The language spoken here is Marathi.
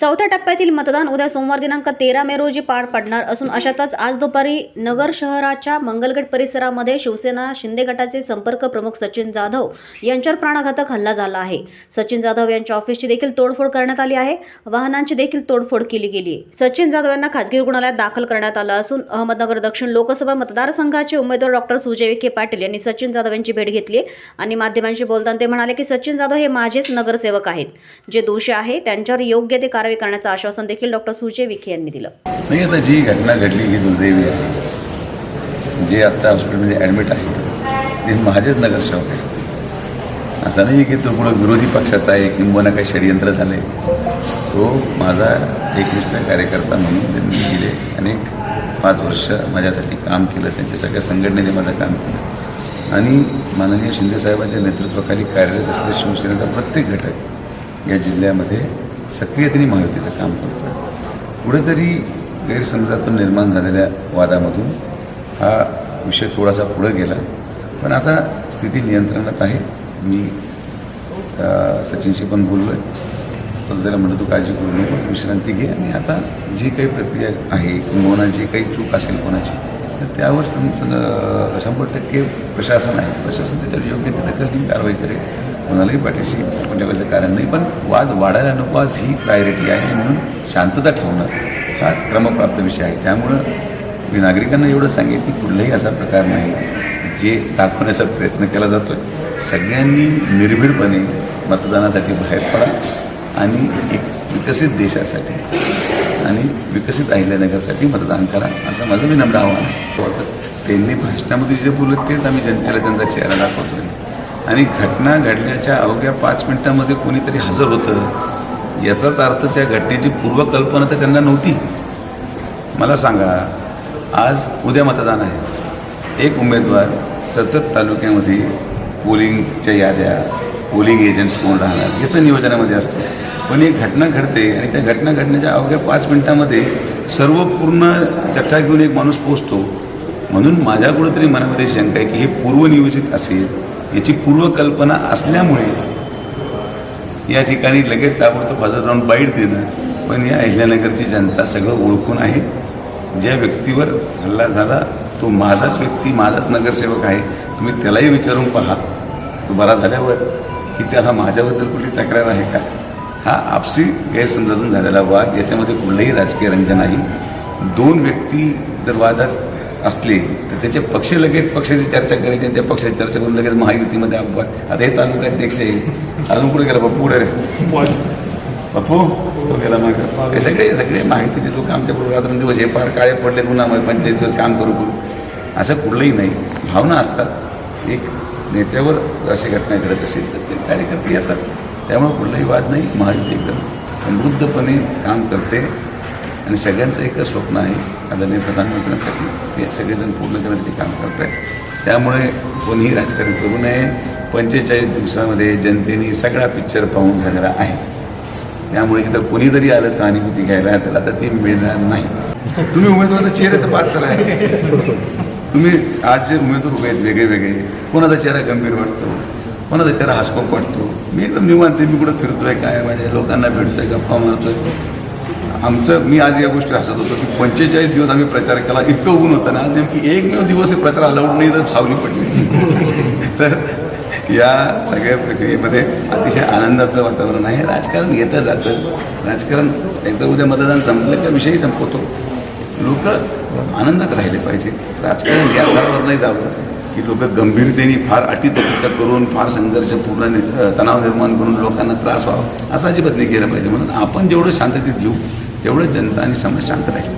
चौथ्या टप्प्यातील मतदान उद्या सोमवार दिनांक तेरा मे रोजी पार पडणार असून अशातच आज दुपारी नगर शहराच्या मंगलगड परिसरामध्ये शिवसेना शिंदे गटाचे संपर्क प्रमुख सचिन जाधव यांच्यावर प्राणघातक हल्ला झाला आहे. सचिन जाधव यांच्या ऑफिसची देखील तोडफोड करण्यात आली आहे. वाहनांची देखील तोडफोड केली गेली. आहे सचिन जाधव यांना खासगी रुग्णालयात दाखल करण्यात आलं असून अहमदनगर दक्षिण लोकसभा मतदारसंघाचे उमेदवार डॉक्टर सुजय विखे पाटील यांनी सचिन जाधव यांची भेट घेतली आणि माध्यमांशी बोलताना ते म्हणाले की सचिन जाधव हे माझेच नगरसेवक आहेत. जे दोषी आहे त्यांच्यावर योग्य ते कारवाई करण्याचं आश्वासन देखील डॉक्टर सुजय विखे यांनी दिलं. नाही आता जी घटना घडली ही दुर्दैवी आहे. जे आत्ता हॉस्पिटलमध्ये ॲडमिट आहे ते माझेच नगरसेवक आहे असं नाही की तो कुठं विरोधी पक्षाचा आहे किंवा काही षडयंत्र झाले. तो माझा एकनिष्ठ कार्यकर्ता म्हणून त्यांनी गेले अनेक पाच वर्ष माझ्यासाठी काम केलं त्यांच्या सगळ्या संघटनेने माझं काम केलं. आणि माननीय शिंदेसाहेबांच्या नेतृत्वाखाली कार्यरत असलेल्या शिवसेनेचा प्रत्येक घटक या जिल्ह्यामध्ये सक्रियतेने महायुतीचं काम करतो आहे कुठेतरी गैरसमजातून निर्माण झालेल्या वादामधून हा विषय थोडासा पुढं गेला. पण आता स्थिती नियंत्रणात आहे. मी सचिनशी पण बोललो आहे तर त्याला म्हणतो तू काळजी करू नको विश्रांती घे. आणि आता जी काही प्रक्रिया आहे किंवा जी काही चूक असेल कोणाची तर त्यावर सम- शंभर टक्के प्रशासन आहे. प्रशासन त्याच्यावर योग्य ते दखल घेऊन कारवाई करेल. कोणालाही पाठीशी कोणत्या कारण नाही पण वाद वाढायला नको आज ही प्रायोरिटी आहे म्हणून शांतता ठेवणं हा क्रमप्राप्त विषय आहे. त्यामुळं मी नागरिकांना एवढं सांगेन की कुठलाही असा प्रकार नाही जे दाखवण्याचा प्रयत्न केला जातो. आहे सगळ्यांनी निर्भीडपणे मतदानासाठी बाहेर पडा आणि एक विकसित देशासाठी आणि विकसित अहिल्यानगरसाठी मतदान करा असं माझं विनम्र आव्हान आहे. त्यांनी भाषणामध्ये जे बोलत तेच आम्ही जनतेला त्यांचा चेहरा दाखवतो आहे आणि घटना घडल्याच्या अवघ्या पाच मिनिटामध्ये कोणीतरी हजर होतं? याचाच अर्थ त्या घटनेची पूर्वकल्पना तर त्यांना नव्हती. मला सांगा आज उद्या मतदान आहे. एक उमेदवार सतत तालुक्यामध्ये पोलिंगच्या याद्या पोलिंग एजंट्स कोण राहणार याचं नियोजनामध्ये असतो. पण एक घटना घडते आणि त्या घटना घडण्याच्या अवघ्या पाच मिनिटामध्ये सर्व पूर्ण चट्टा घेऊन एक माणूस पोचतो म्हणून माझ्या कुठंतरी मनामध्ये शंका आहे की हे पूर्वनियोजित असेल याची पूर्वकल्पना असल्यामुळे या ठिकाणी लगेच ताबडतोब हजर राहून बाईट देणं पण या अहिल्यानगरची जनता सगळं ओळखून आहे. ज्या व्यक्तीवर हल्ला झाला तो माझाच व्यक्ती माझाच नगरसेवक आहे. तुम्ही त्यालाही विचारून पहा. तो बरा झाल्यावर की त्याला माझ्याबद्दल कुठली तक्रार आहे का? हा आपसी गैरसमजातून झालेला वाद याच्यामध्ये कुठलाही राजकीय रंग नाही. दोन व्यक्ती जर वादात असले तर त्याचे पक्ष लगेच पक्षाची चर्चा करायची आणि त्या पक्षाची चर्चा करून लगेच महायुतीमध्ये अपवाद. आता हे तालुकाध्यक्ष आहे. अजून कुठे गेला? बापू रे? बापू तो गेला मग? हे सगळे सगळे माहितीचे लोक आमच्या पूर्वात दिवस हे फार काळे पडले पुन्हा मग पंचायत दिवस काम करू करू. असं कुठलंही नाही. भावना असतात. एक नेत्यावर अशी घटना घडत असेल तर ते कार्यकर्ते येतात. त्यामुळे कुठलाही वाद नाही. महायुती एकदम समृद्धपणे काम करते. आणि सगळ्यांचं एकच स्वप्न आहे आदरणीय प्रधानमंत्र्यांसाठी हे सगळेजण पूर्ण करण्यासाठी काम करत आहेत त्यामुळे कोणीही राजकारण करू नये. पंचेचाळीस दिवसामध्ये जनतेने सगळा पिक्चर पाहून झालेला आहे. त्यामुळे इथं कोणी जरी आलं सहानुभूती घ्यायला तर आता ती मिळणार नाही. तुम्ही उमेदवाराचा चेहरे तर पाच झाला आहे तुम्ही आज जे उमेदवार उभे आहेत वेगळे वेगळे कोणाचा चेहरा गंभीर वाटतो कोणाचा चेहरा हसकोप वाटतो मी एकदम निवांत मी कुठं फिरतोय काय माझ्या लोकांना भेटतोय गप्पा मारतोय. आमचं मी आज या गोष्टी हसत होतो की पंचेचाळीस दिवस आम्ही प्रचार केला. इतकं ऊन होतं ना आज नेमकी एकमेव दिवस हे प्रचार अलाउड नाही तर सावली पडली. तर या सगळ्या प्रक्रियेमध्ये अतिशय आनंदाचं वातावरण आहे. राजकारण येतं जातं. राजकारण एकदा उद्या मतदान संपलं त्या विषयी संपवतो. लोक आनंदात राहिले पाहिजे. राजकारण या थरावर नाही जावं. की लोक गंभीरतेने फार अटीतटीचा करून फार संघर्षपूर्ण तणाव निर्माण करून लोकांना त्रास व्हावा. असं अजिबात नाही केलं पाहिजे. म्हणून आपण जेवढं शांततेत घेऊ तेवढं जनता आणि समाज शांत राहील